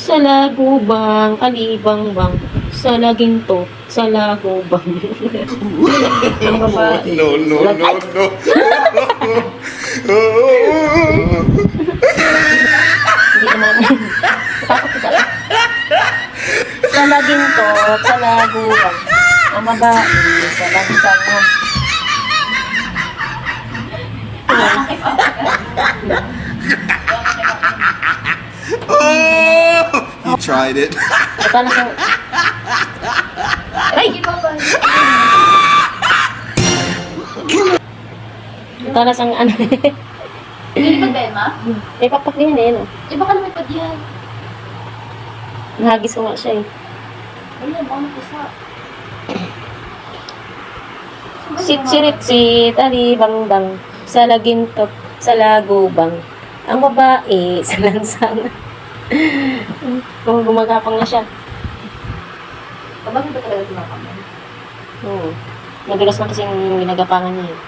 Sa lagubang, alibang bang, sa laging to, sa lagubang. No, no, no, no. Hindi naman. Takot sa Sa laging to, sa lagubang. Ang babae, sa lagsang mo. oh! Tried it. Sa... Ay! Ito na sang ano. Nilipad ba yan, ma? Eh, papak din yun eh. No? Eh, baka lumipad yan. Nahagis ko nga siya eh. Ayun, baka magpasa. Sit-sirit si talibang-bang sa lagintot, sa lagubang. Ang babae sa lansang. Kung gumagapang na siya. Kabagin ba talaga tumakamay? Oo. Madulas na kasi yung ginagapangan niya eh.